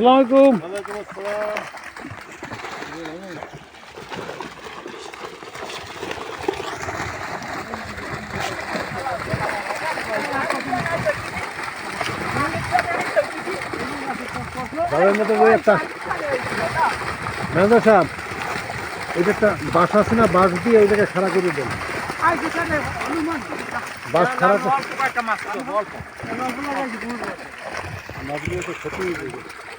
সালাম আলাইকুম বাবার মতো ওই একটা ম্যানেজার সাহেব ওইটা একটা বাস আছে না বাস দিয়ে ওই জায়গায় খাড়া করে দেন বাস খাড়া করে মাছগুলো তো ক্ষতি হয়ে যাবে এই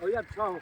বাবা।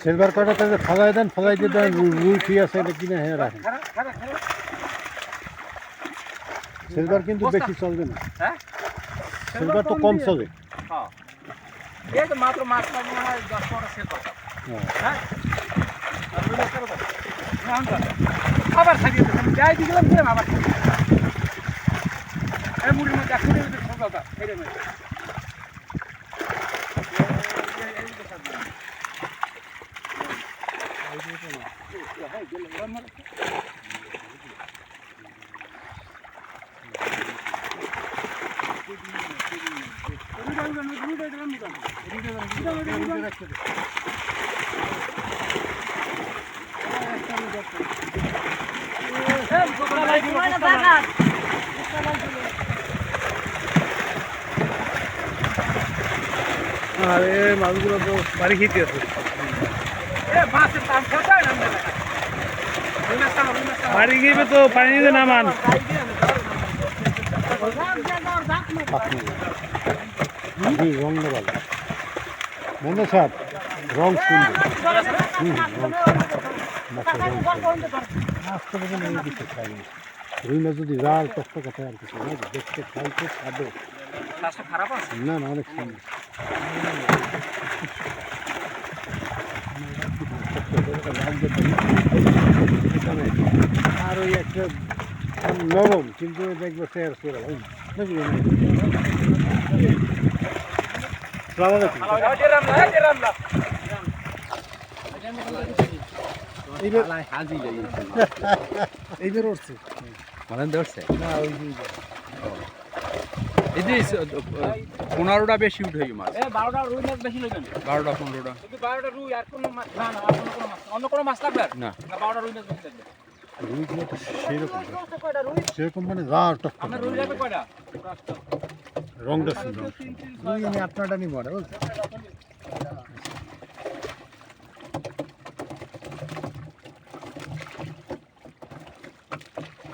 সিলভার কয়টা তাহলে ফালাই দেন ফালাই দিয়ে দেন রু- রুই ঠিক আছে এটা কিনে হ্যাঁ রাখেন সিলভার কিন্তু বেশি চলবে না হ্যাঁ? সিলভার তো কম চলে এই তো মাত্র মাছ মাছ মনে হয় আবার ছাড়িয়ে দিতাম যাই দিলাম দিলাম আবার। এই মুড়ির মধ্যে এক মুড়ির মধ্যে সব কথা এই রে আর এই মাছগুলো তো বাড়ি খেতে আছে এ। বাড়ি গিয়ে তো পানি দিয়ে নামান। রং ভালো মনে সাহেব রং সুন্দর। হুম, রং মাছটা রং সুন্দর। মাছটা বোধহয় এই দিকে খাই রুই মাছ যদি লাল টক কথা আর কিছু না দেখতে খাইতে খাবে না না অনেক আর ওই একটা নরম কিন্তু দেখব স্যার সেরা সালাম আলাইকুম এইবার উঠছে। মানে ধরছে? না ওই যে এই যে পনেরোটা বেশি উঠে গেছে মাছ। এ, বারোটা রুই মাছ বেশি লইবেন। বারোটা পনেরোটা। কিন্তু বারোটা রুই আর কোনো মাছ- না, না, আর কোনো কোনো মাছ- অন্য কোনো মাছ লাগবে না। না, বারোটা রুই মাছ বেশি লাগবে। রুইগুলো তো সেরকম সেরকম মানে লাল টক রুই লাগবে কয়টা? রংটা সুন্দর। রুই আমি আপনারটা নিব না বুঝছেন? হলেন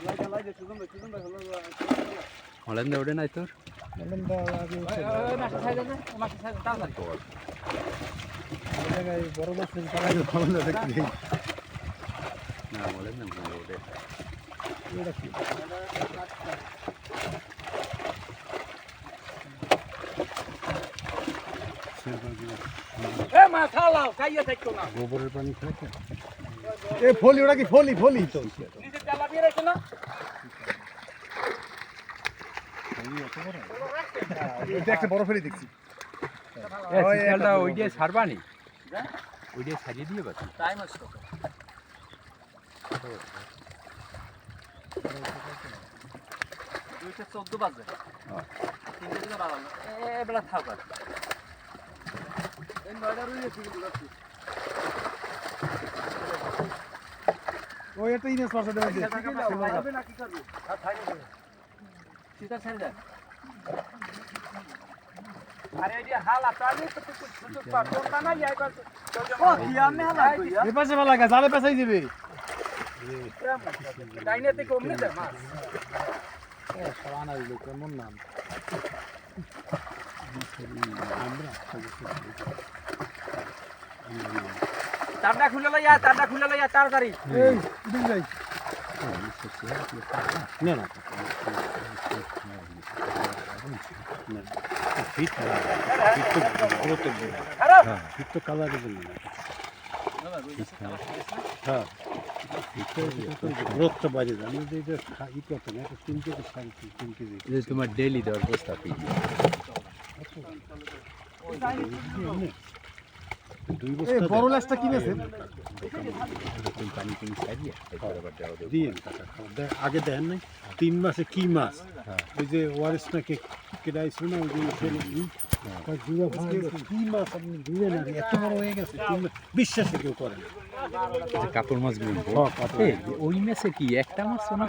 ওঠে নাই তোর মলমটা আগে ওই, ওই, ওই মাছটা size আছে, ওই মাছটা size আছে, তাড়াতাড়ি। ওই জায়গায় বড় মাছ থেকে তারা আগে মলমটা দেখতে দেই না হলেন না মনে ওঠে এটা কি এ, মাছ হালাও, খাইয়ে থাকতো না। গোবরের পানি খাইছে এ ফলি ওটা কি ফলি? ফলি তো। এটা একটা বড় ফেলি দেখছি শীতকালটা ওই দিয়ে ছাড়বানি ওই দিয়ে ছাড়িয়ে দিয়ে বাকি Time আছে দুইটা চোদ্দ বাজে। তিনটে দিকে বাড়ালো। এ, এ, এবেলা থাক আর। ওই একটা ইনেস মাছ দেবে সীতা ছেড়ে দেন। আরে এই যে হাল আছে, তো কিছু সুযোগ পাবো। কোনটা নাই, এই করছে। এ পাশে ভালো লাগে জালে পেছাই দিবে ডাইনে থেকে অমনি দেয় মাছ। সালানা দিল কেমন নাম তারটা খুলে লইয়া তারটা খুলে লইয়া তাড়াতাড়ি এই উঠে যাই না না না ফিট ফিট তো গ্রোথ খারাপ হ্যাঁ ফিট তো কালার জন্য হ্যাঁ গ্রোথটা বাড়ে যায় আমি যে ই করতে না এটা তিন কেজি তোমার ডেলি দেওয়ার প্রস্তাব কি দুই বছর বড় লাশটা কিনেছে পানি আবার দেওয়া দিয়ে। আগে দেন নাই। তিন মাসে কি মাছ? ওই যে ওয়ারেস নাকি আসলো না ওই যে মাছ হয়ে বিশ্বাসে কেউ করে না কাপড় হ্যাঁ, ওই মাছে কি? একটা মাছ না?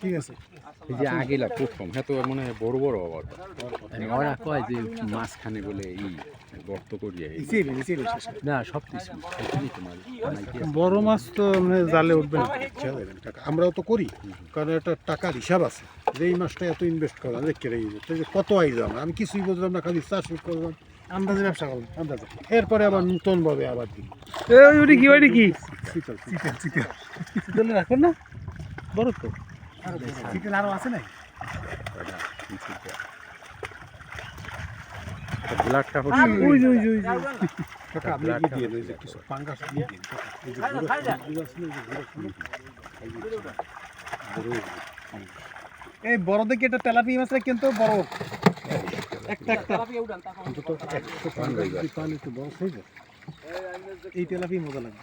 ঠিক আছে। এই যে আগেলা প্রথম হ্যাঁ তো মনে হয় বড় বড় আবার। ওরা কয় যে মাঝখানে বলে ই গর্ত করিয়ে না সব কিছু। বড় মাছ তো মানে জালে উঠবে না। টাকা আমরাও তো করি। কারণ একটা টাকার হিসাব আছে। যে এই মাসটা এত ইনভেস্ট করা দেখে রে তো যে কত আইজ আমরা? আমি কিছুই বুঝলাম না খালি চাষ করলাম। আন্দাজে ব্যবসা করলাম। আন্দাজে। এরপরে আবার নতুন ভাবে আবার দিই এই ওইটি কি ওইটি কি? শীতল শীতল শীতলে রাখবেন না? বড় তো। শীতল আরও আছে না ব্লাডটা ওই যে ওই ওই টাকা আপনি কি দিয়ে দেন? কিছু পাঙ্গাস দিয়ে দিন এই যে গুঁড়ো- গুঁড়ো আছে না, এই যে গুঁড়ো আছে না? এই বড় দেখি এটা তেলাপি মাছ কিন্তু বড়। একটা একটা। এই তেলাপি মজা লাগে।